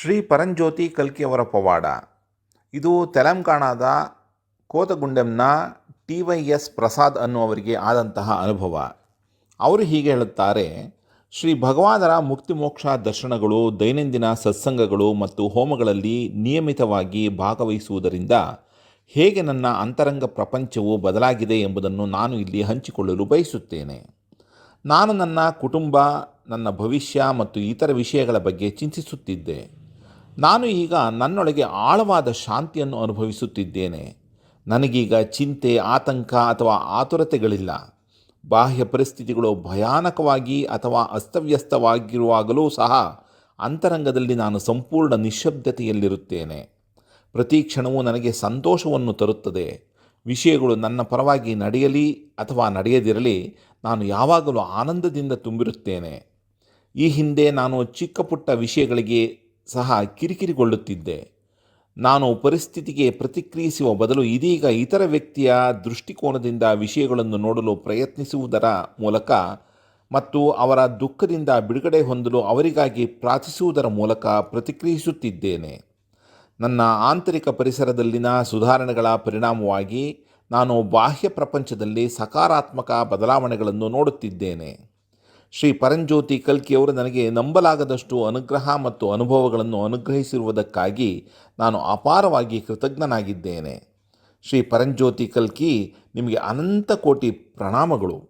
ಶ್ರೀ ಪರಂಜ್ಯೋತಿ ಕಲ್ಕಿಯವರ ಪವಾಡ. ಇದು ತೆಲಂಗಾಣದ ಕೋತಗುಂಡೆಂನ ಟಿ ವೈ ಎಸ್ ಪ್ರಸಾದ್ ಅನ್ನುವರಿಗೆ ಆದಂತಹ ಅನುಭವ. ಅವರು ಹೀಗೆ ಹೇಳುತ್ತಾರೆ, ಶ್ರೀ ಭಗವಾನರ ಮುಕ್ತಿ ಮೋಕ್ಷ ದರ್ಶನಗಳು, ದೈನಂದಿನ ಸತ್ಸಂಗಗಳು ಮತ್ತು ಹೋಮಗಳಲ್ಲಿ ನಿಯಮಿತವಾಗಿ ಭಾಗವಹಿಸುವುದರಿಂದ ಹೇಗೆ ನನ್ನ ಅಂತರಂಗ ಪ್ರಪಂಚವು ಬದಲಾಗಿದೆ ಎಂಬುದನ್ನು ನಾನು ಇಲ್ಲಿ ಹಂಚಿಕೊಳ್ಳಲು ಬಯಸುತ್ತೇನೆ. ನಾನು ನನ್ನ ಕುಟುಂಬ, ನನ್ನ ಭವಿಷ್ಯ ಮತ್ತು ಇತರ ವಿಷಯಗಳ ಬಗ್ಗೆ ಚಿಂತಿಸುತ್ತಿದ್ದೆ. ನಾನು ಈಗ ನನ್ನೊಳಗೆ ಆಳವಾದ ಶಾಂತಿಯನ್ನು ಅನುಭವಿಸುತ್ತಿದ್ದೇನೆ. ನನಗೀಗ ಚಿಂತೆ, ಆತಂಕ ಅಥವಾ ಆತುರತೆಗಳಿಲ್ಲ. ಬಾಹ್ಯ ಪರಿಸ್ಥಿತಿಗಳು ಭಯಾನಕವಾಗಿ ಅಥವಾ ಅಸ್ತವ್ಯಸ್ತವಾಗಿರುವಾಗಲೂ ಸಹ ಅಂತರಂಗದಲ್ಲಿ ನಾನು ಸಂಪೂರ್ಣ ನಿಶ್ಶಬ್ದತೆಯಲ್ಲಿರುತ್ತೇನೆ ಪ್ರತಿ ಕ್ಷಣವೂ ನನಗೆ ಸಂತೋಷವನ್ನು ತರುತ್ತದೆ. ವಿಷಯಗಳು ನನ್ನ ಪರವಾಗಿ ನಡೆಯಲಿ ಅಥವಾ ನಡೆಯದಿರಲಿ ನಾನು ಯಾವಾಗಲೂ ಆನಂದದಿಂದ ತುಂಬಿರುತ್ತೇನೆ. ಈ ಹಿಂದೆ ನಾನು ಚಿಕ್ಕ ಪುಟ್ಟ ವಿಷಯಗಳಿಗೆ ಸಹ ಕಿರಿಕಿರಿಗೊಳ್ಳುತ್ತಿದ್ದೆ. ನಾನು ಪರಿಸ್ಥಿತಿಗೆ ಪ್ರತಿಕ್ರಿಯಿಸುವ ಬದಲು ಇದೀಗ ಇತರ ವ್ಯಕ್ತಿಯ ದೃಷ್ಟಿಕೋನದಿಂದ ವಿಷಯಗಳನ್ನು ನೋಡಲು ಪ್ರಯತ್ನಿಸುವುದರ ಮೂಲಕ ಮತ್ತು ಅವರ ದುಃಖದಿಂದ ಬಿಡುಗಡೆ ಹೊಂದಲು ಅವರಿಗಾಗಿ ಪ್ರಾರ್ಥಿಸುವುದರ ಮೂಲಕ ಪ್ರತಿಕ್ರಿಯಿಸುತ್ತಿದ್ದೇನೆ. ನನ್ನ ಆಂತರಿಕ ಪರಿಸರದಲ್ಲಿನ ಸುಧಾರಣೆಗಳ ಪರಿಣಾಮವಾಗಿ ನಾನು ಬಾಹ್ಯ ಪ್ರಪಂಚದಲ್ಲಿ ಸಕಾರಾತ್ಮಕ ಬದಲಾವಣೆಗಳನ್ನು ನೋಡುತ್ತಿದ್ದೇನೆ. ಶ್ರೀ ಪರಂಜ್ಯೋತಿ ಕಲ್ಕಿಯವರು ನನಗೆ ನಂಬಲಾಗದಷ್ಟು ಅನುಗ್ರಹ ಮತ್ತು ಅನುಭವಗಳನ್ನು ಅನುಗ್ರಹಿಸಿರುವುದಕ್ಕಾಗಿ ನಾನು ಅಪಾರವಾಗಿ ಕೃತಜ್ಞನಾಗಿದ್ದೇನೆ. ಶ್ರೀ ಪರಂಜ್ಯೋತಿ ಕಲ್ಕಿ, ನಿಮಗೆ ಅನಂತ ಕೋಟಿ ಪ್ರಣಾಮಗಳು.